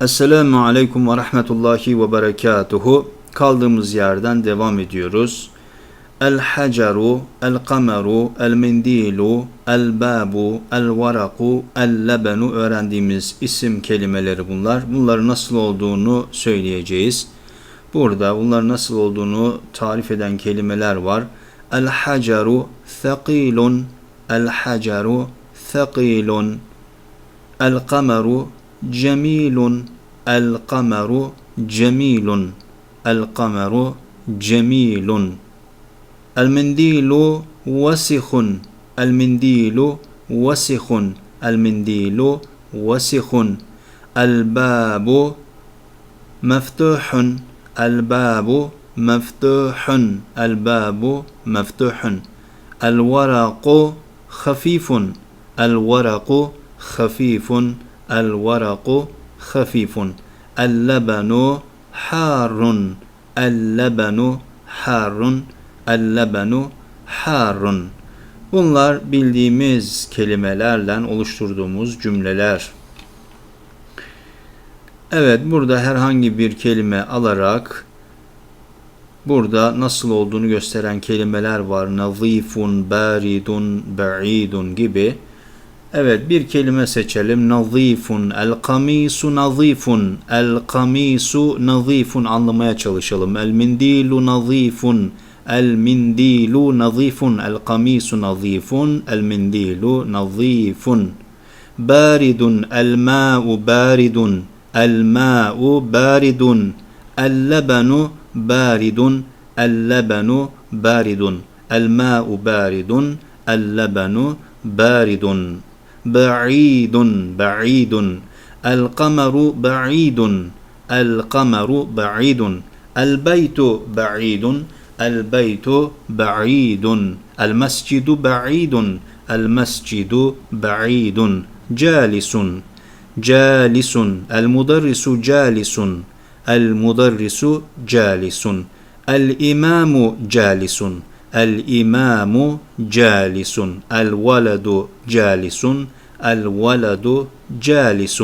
Esselamu Aleyküm ve Rahmetullahi ve Berekatuhu. Kaldığımız yerden devam ediyoruz. El haceru, el kameru, el mendilu, el babu, el varaku, el lebenu öğrendiğimiz isim kelimeleri bunlar. Bunların nasıl olduğunu söyleyeceğiz. Burada bunların nasıl olduğunu tarif eden kelimeler var. El haceru, thaqilun, el haceru, thaqilun, el kameru, kameru, cemilun, el kameru, cemilun. المنديل وسخ المنديل وسخ المنديل وسخ الباب مفتوح الباب مفتوح الباب مفتوح الورق خفيف الورق خفيف الورق خفيف اللبن حار اللبن حار El-lebenu harun. Bunlar bildiğimiz kelimelerle oluşturduğumuz cümleler. Evet burada herhangi bir kelime alarak burada nasıl olduğunu gösteren kelimeler var. Nazifun, baridun, ba'idun gibi. Evet bir kelime seçelim. Nazifun. El kamisu nazifun. El kamisu nazifun anlamaya çalışalım. El mindilu nazifun. El mindilu nazifun. El kamisu nazifun. El mindilu nazifun. Baridun. El ma'u baridun. El ma'u baridun. El lebenu baridun. El lebenu baridun. El ma'u baridun. El lebenu baridun. بعيد بعيد. القمر بعيد القمر بعيد. البيت بعيد البيت بعيد. المسجد بعيد المسجد بعيد. جالس جالس. المدرس جالس المدرس جالس. الإمام جالس. الإمام جالس الولد جالس الولد جالس.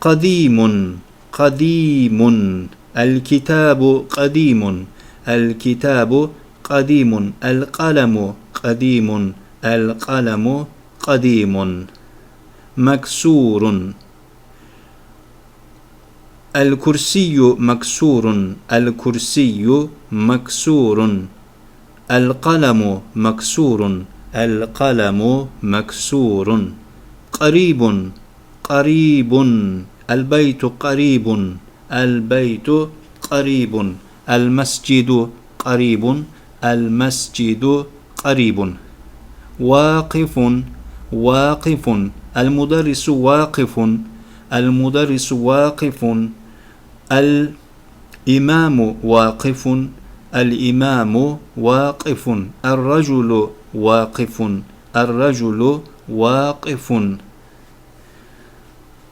قديم قديم. الكتاب قديم الكتاب قديم. القلم قديم القلم قديم. مكسور. الكرسي مكسور الكرسي مكسور. القلم مكسور القلم مكسور. قريب قريب. البيت قريب البيت قريب. المسجد قريب المسجد قريب. واقف واقف. المدرس واقف المدرس واقف. الإمام واقف. الإمام واقف الرجل واقف الرجل واقف.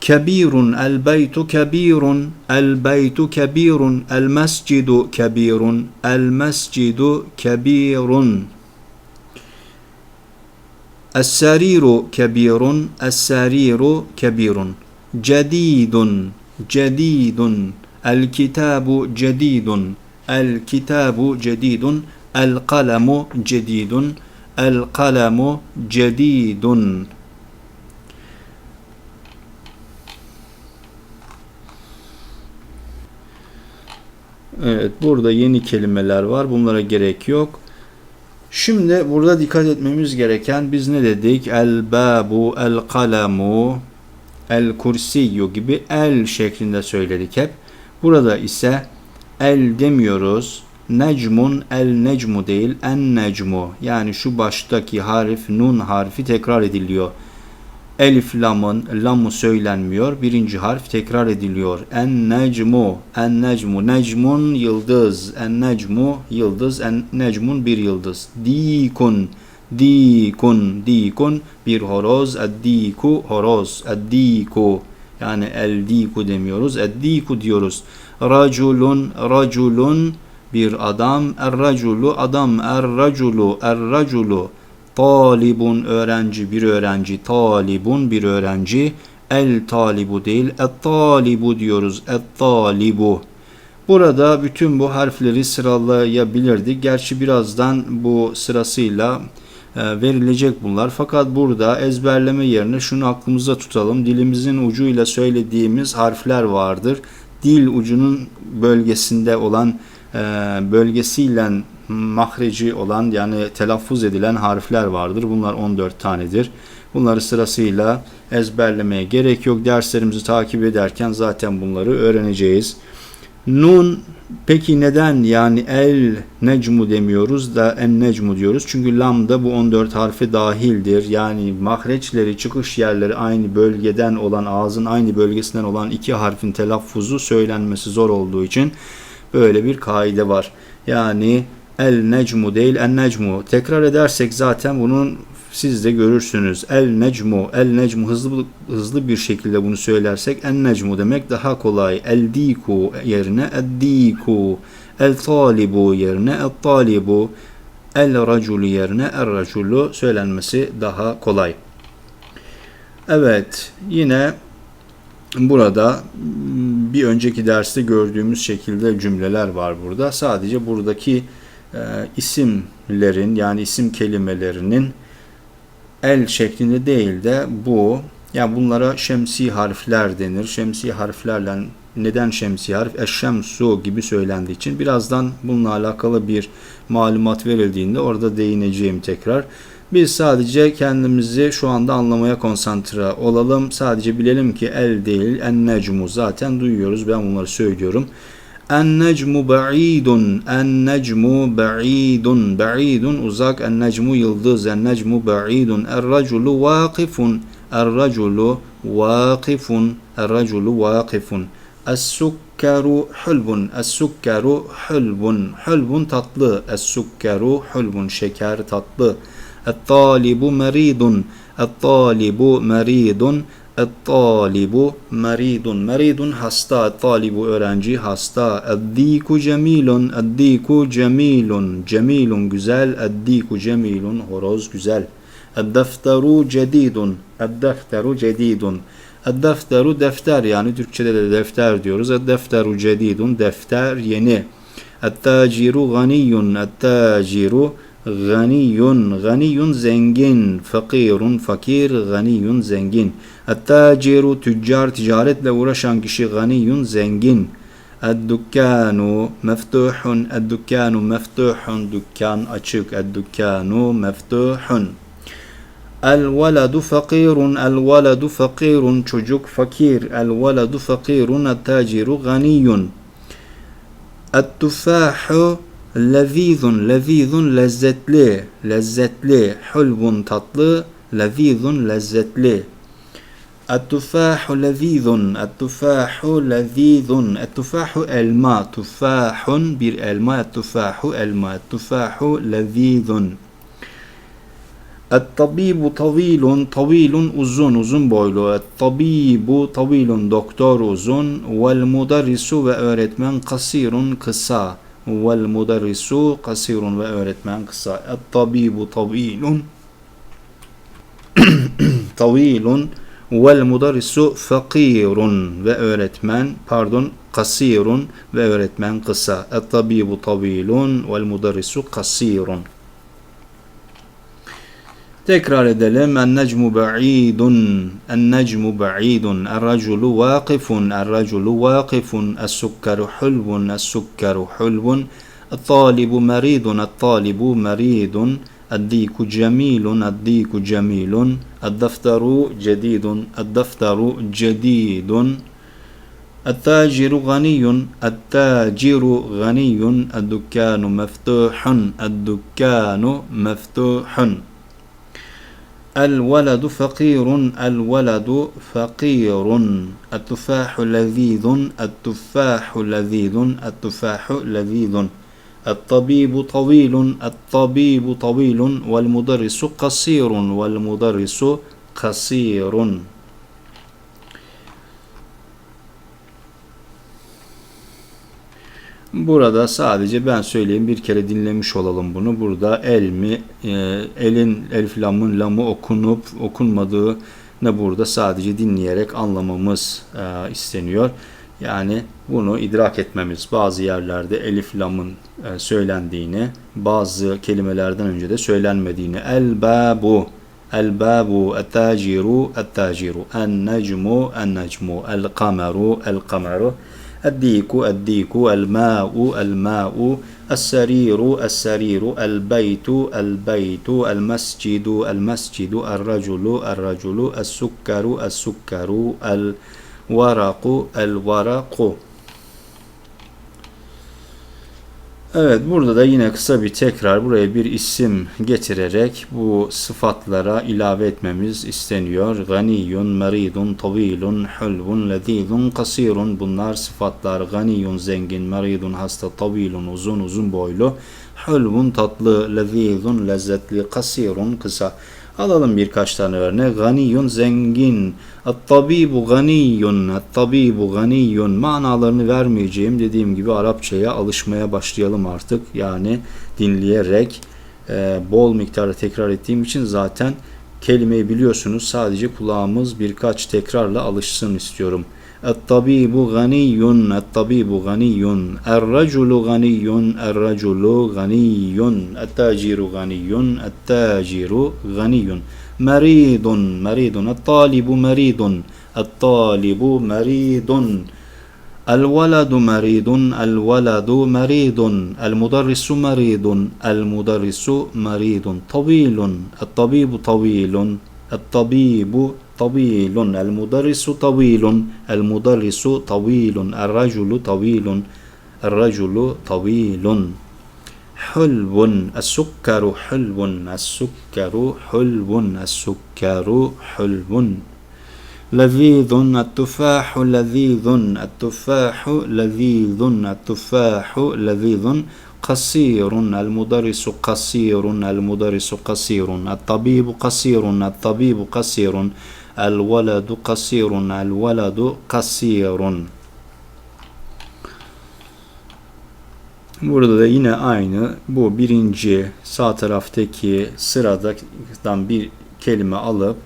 كبير البيت كبير البيت كبير المسجد كبير المسجد كبير. السرير كبير السرير كبير. جديد جديد. الكتاب جديد. El kitabu cedidun. El kalemu cedidun. El kalemu cedidun. Evet burada yeni kelimeler var. Bunlara gerek yok. Şimdi burada dikkat etmemiz gereken biz ne dedik? El babu, el kalamu, el kursiyu gibi el şeklinde söyledik hep. Burada ise el demiyoruz. Necmun el necmu değil en necmu. Yani şu baştaki harf nun harfi tekrar ediliyor. Elif lamın lamı söylenmiyor. Birinci harf tekrar ediliyor. En necmu, en necmu, necmun yıldız, en necmu yıldız, en necmun bir yıldız. Dikun, dikun, dikun bir horoz, eddiku horoz, eddiku. Yani el diku demiyoruz, eddiku diyoruz. Raculun, raculun bir adam, er raculu adam, er raculu, er raculu. Talibun öğrenci bir öğrenci. Talibun bir öğrenci. El talibu değil. Et talibu diyoruz. Et talibu. Burada bütün bu harfleri sıralayabilirdik. Gerçi birazdan bu sırasıyla e, verilecek bunlar. Fakat burada ezberleme yerine şunu aklımızda tutalım. Dilimizin ucuyla söylediğimiz harfler vardır. Dil ucunun bölgesinde olan e, bölgesiyle mahreci olan yani telaffuz edilen harfler vardır. Bunlar 14 tanedir. Bunları sırasıyla ezberlemeye gerek yok. Derslerimizi takip ederken zaten bunları öğreneceğiz. Nun peki neden yani el necmu demiyoruz da en necmu diyoruz? Çünkü lam da bu 14 harfe dahildir. Yani mahreçleri, çıkış yerleri aynı bölgeden olan, ağzın aynı bölgesinden olan iki harfin telaffuzu söylenmesi zor olduğu için böyle bir kaide var. Yani el necmu değil en necmu. Tekrar edersek zaten bunun siz de görürsünüz. El necmu, el necmu hızlı hızlı bir şekilde bunu söylersek en necmu demek daha kolay. El diku yerine ed diku. El talibu yerine et talibu. El raculu yerine er raculu söylenmesi daha kolay. Evet, yine burada bir önceki derste gördüğümüz şekilde cümleler var burada. Sadece buradaki e, isimlerin yani isim kelimelerinin el şeklinde değil de bu yani bunlara şemsi harfler denir. Şemsi harflerle neden şemsi harf? Eşşemsu gibi söylendiği için birazdan bununla alakalı bir malumat verildiğinde orada değineceğim tekrar. Biz sadece kendimizi şu anda anlamaya konsantre olalım. Sadece bilelim ki el değil en necmu zaten duyuyoruz. Ben bunları söylüyorum. En-necmu ba'idun. En-necmu ba'idun. Ba'idun uzak. En-necmu yıldız. En-necmu ba'idun. Er-raculu vakifun. Er-raculu vakifun. Er-raculu vakifun. Es-sukkaru hulbun. Es-sukkaru hulbun. Hulbun tatlı. Es-sukkaru hulbun. Şeker tatlı. Et-talibu meridun. Et-talibu meridun. Et-talibu meridun. Meridun hasta. Talibu öğrenci hasta. Eddiku cemilun. Eddiku cemilun. Cemilun güzel. Eddiku cemilun. Horoz güzel. Eddefteru cedidun. Eddefteru cedidun. Eddefteru defter yani Türkçede de defter diyoruz. Eddefteru cedidun. Defter yeni. Ettaciru ganiyun. Ettaciru ganiyun. Ganiyun zengin. Fakirun fakir. Ganiyun zengin. Ettaciru tüccar ticaretle uğraşan kişi ganiyun zengin. Eddükkanu meftuhun. Eddükkanu meftuhun. Dükkan açık. Eddükkanu meftuhun. El veladu fakirun. El veladu fakirun. Çocuk fakir. El veladu fakirun. Ettaciru ganiyun. Et-tuffahu lezizun. Lezizun lezzetli. Lezzetli. Hulbun tatlı. Lezizun lezzetli. التفاح لذيذ التفاح لذيذ التفاح elma tufahun bir elma التفاح elma التفاح لذيذ الطبيب طويل طويل uzun uzun boylu الطبيب طويل doktor uzun والمدرس ve öğretmen kasirun kısa والمدرس قصير وأورتمان قصاء الطبيب طويل. طويل. والمدرس فقير. وأورتمان pardon قصير. وأورتمان قصاء الطبيب طويل. والمدرس قصير. Tekrar edelim. En necmu ba'idun. En necmu ba'idun. Er raculu vakifun. Er raculu vakifun. Es sukkaru hulvun. Es sukkaru hulvun. الطالب مريض الطالب مريض الديك جميل الديك جميل الدفتر جديد الدفتر جديد التاجر غني التاجر غني الدكان مفتوح الدكان مفتوح الولد فقير الولد فقير. التفاح لذيذ التفاح لذيذ التفاح لذيذ. الطبيب طويل الطبيب طويل. والمدرس قصير والمدرس قصير. Burada sadece ben söyleyeyim bir kere dinlemiş olalım bunu. Burada el mi, e, elin, elif lamın lamı okunup okunmadığı ne burada sadece dinleyerek anlamamız e, isteniyor. Yani bunu idrak etmemiz bazı yerlerde elif lamın e, söylendiğini, bazı kelimelerden önce de söylenmediğini. El babu el babu et taciru et taciru en necmu en necmu el kameru el kameru الديك الديك الماء الماء السرير السرير البيت البيت المسجد المسجد الرجل الرجل السكر السكر الورق الورق Evet burada da yine kısa bir tekrar buraya bir isim getirerek bu sıfatlara ilave etmemiz isteniyor. Ganiyun, meridun, tavilun, hulvun, lezizun, kasirun. Bunlar sıfatlar. Ganiyun zengin, meridun hasta, tavilun uzun uzun boylu, hulvun tatlı, lezizun lezzetli, kasirun kısa. Alalım birkaç tane örnek. Ganiyun zengin. At-tabibu ganiyun. At-tabibu ganiyun. Manalarını vermeyeceğim. Dediğim gibi Arapçaya alışmaya başlayalım artık. Yani dinleyerek e, bol miktarda tekrar ettiğim için zaten kelimeyi biliyorsunuz. Sadece kulağımız birkaç tekrarla alışsın istiyorum. الطبيب غني الطبيب غني. الرجل غني الرجل غني. التاجر غني التاجر غني. مريض مريض. الطالب مريض الطالب مريض. الولد مريض الولد مريض. المدرس مريض المدرس مريض. طويل الطبيب طويل الطبيب طويل المدرس طويل المدرس طويل الرجل طويل الرجل طويل. حلو السكر حلو السكر حلو السكر حلو. لذيذ التفاح لذيذ التفاح لذيذ التفاح لذيذ. قصير المدرس قصير المدرس قصير الطبيب قصير الطبيب قصير. El veledu kasirun. El veledu kasirun. Burada da yine aynı bu birinci sağ taraftaki sıradan bir kelime alıp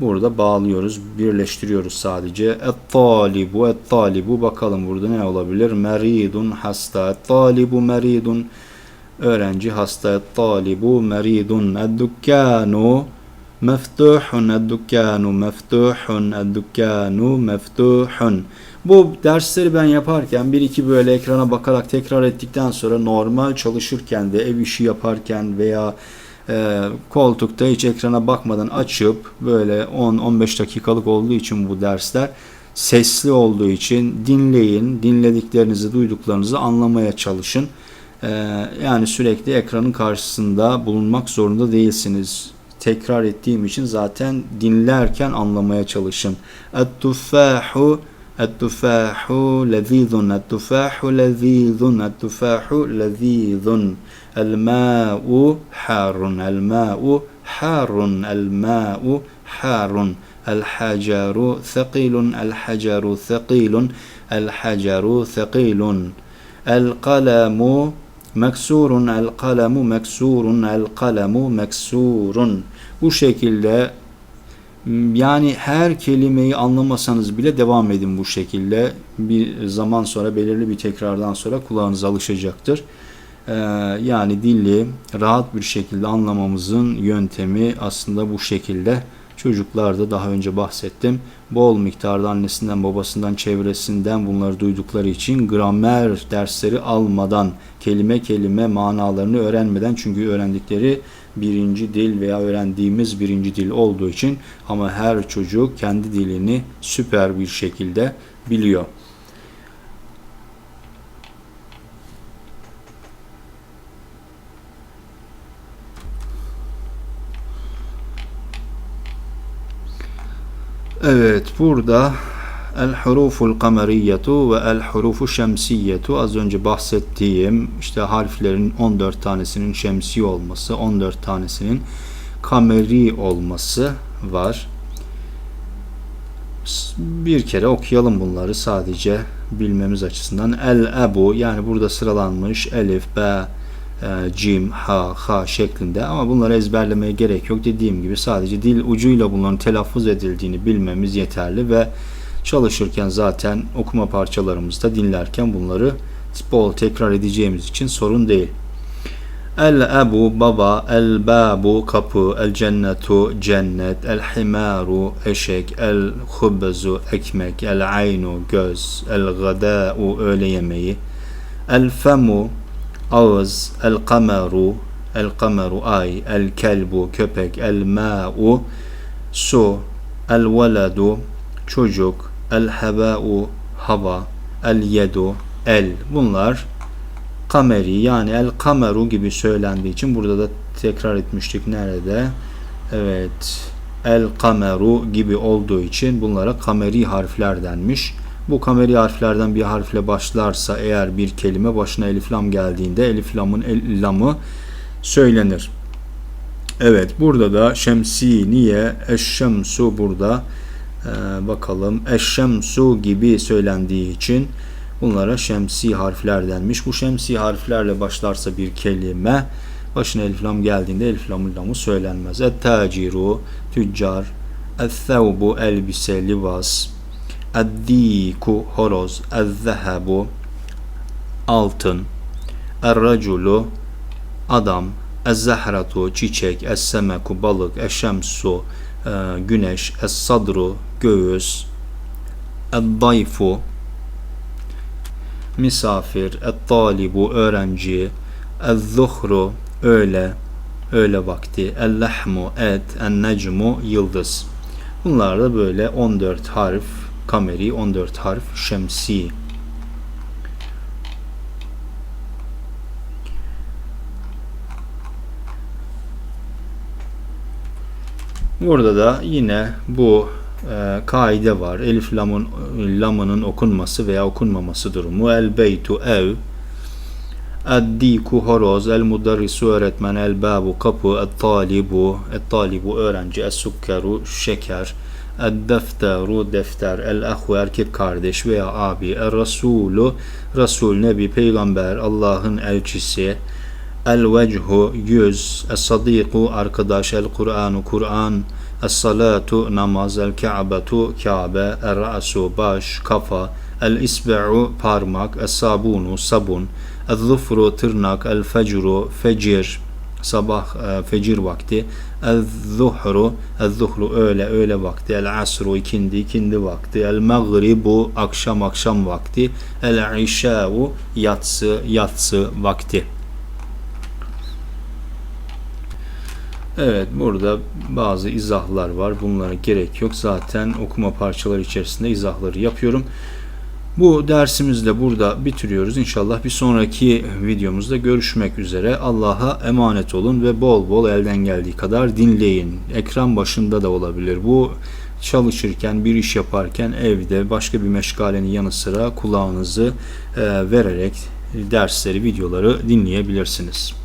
burada bağlıyoruz, birleştiriyoruz sadece. Et-talibu, et-talibu bakalım burada ne olabilir? Meridun hasta, et-talibu meridun öğrenci hasta, et-talibu meridun, et-dukkanu meftuhun, ed-dukkanu meftuhun, ed-dukkanu meftuhun. Bu dersleri ben yaparken bir iki böyle ekrana bakarak tekrar ettikten sonra normal çalışırken de ev işi yaparken veya e, koltukta hiç ekrana bakmadan açıp böyle 10-15 dakikalık olduğu için bu dersler sesli olduğu için dinleyin, dinlediklerinizi, duyduklarınızı anlamaya çalışın. E, yani sürekli ekranın karşısında bulunmak zorunda değilsiniz Tekrar ettiğim için zaten dinlerken anlamaya çalışın. Et-tuffahu التفاح لذيذ التفاح لذيذ التفاح لذيذ الماء حار الماء حار الماء حار الحجر ثقيل الحجر ثقيل الحجر ثقيل القلم مكسور القلم مكسور القلم مكسور bu şekilde Yani her kelimeyi anlamasanız bile devam edin bu şekilde. Bir zaman sonra belirli bir tekrardan sonra kulağınız alışacaktır. Ee, yani dili rahat bir şekilde anlamamızın yöntemi aslında bu şekilde. Çocuklarda daha önce bahsettim. Bol miktarda annesinden, babasından, çevresinden bunları duydukları için gramer dersleri almadan, kelime kelime manalarını öğrenmeden çünkü öğrendikleri birinci dil veya öğrendiğimiz birinci dil olduğu için ama her çocuk kendi dilini süper bir şekilde biliyor. Evet burada el huruful kameriyetu ve el hurufu şemsiyetu az önce bahsettiğim işte harflerin 14 tanesinin şemsi olması 14 tanesinin kameri olması var. Bir kere okuyalım bunları sadece bilmemiz açısından. El ebu yani burada sıralanmış elif, b, e, cim, ha, ha şeklinde ama bunları ezberlemeye gerek yok. Dediğim gibi sadece dil ucuyla bunların telaffuz edildiğini bilmemiz yeterli ve çalışırken zaten okuma parçalarımızda dinlerken bunları bol tekrar edeceğimiz için sorun değil. El ebu baba, el babu kapı, el cennetu cennet, el himaru eşek, el hubzu ekmek, el aynu göz, el gada'u öğle yemeği, el femu ağız, el kameru, el kameru ay, el kelbu köpek, el ma'u su, el veladu çocuk, el heba'u hava, el yedu el. Bunlar kameri yani el kameru gibi söylendiği için burada da tekrar etmiştik nerede? Evet. El kameru gibi olduğu için bunlara kameri harfler denmiş. Bu kameri harflerden bir harfle başlarsa eğer bir kelime başına elif lam geldiğinde elif lamın el, lamı söylenir. Evet burada da şemsi niye eşşemsu burada ee, bakalım. Eşşemsu gibi söylendiği için bunlara şemsi harfler denmiş. Bu şemsi harflerle başlarsa bir kelime başına elif lam geldiğinde elif lamın lamı söylenmez. Et-taciru tüccar. El-thevbu elbise libas. Eddiku horoz, ezzehebu altın, erraculu adam, ezzehratu çiçek, essemeku balık, eşşemsu e, güneş, es-sadru göğüs, eddayfu misafir, et-talibu öğrenci, ez-zuhru öğle, öğle vakti, el-lehmu et, en-necmu yıldız. Bunlar da böyle 14 harf kameri 14 harf şemsi. Burada da yine bu e, kaide var. Elif lamın lamının okunması veya okunmaması durumu. El beytu ev. Eddiku horoz, el mudarrisu öğretmen, el babu kapı, el talibu, el talibu öğrenci, el sukkeru şeker, el defteru defter, el ahu erkek kardeş veya abi, el rasulu, rasul nebi, peygamber, Allah'ın elçisi, el vechu yüz, el sadiku arkadaş, el Kur'anu Kur'an, es salatu namaz, el ka'betu kabe, el ra'su baş, kafa, el isbe'u parmak, es sabunu sabun, el zufru tırnak, el fecru fecir, sabah e, fecir vakti, el zuhru, el zuhru öğle öğle vakti, el asru ikindi ikindi vakti, el magribu akşam akşam vakti, el işâ'u yatsı yatsı vakti. Evet burada bazı izahlar var. Bunlara gerek yok. Zaten okuma parçaları içerisinde izahları yapıyorum. Bu dersimizle burada bitiriyoruz. İnşallah bir sonraki videomuzda görüşmek üzere. Allah'a emanet olun ve bol bol elden geldiği kadar dinleyin. Ekran başında da olabilir. Bu çalışırken, bir iş yaparken, evde başka bir meşgalenin yanı sıra kulağınızı e, vererek dersleri, videoları dinleyebilirsiniz.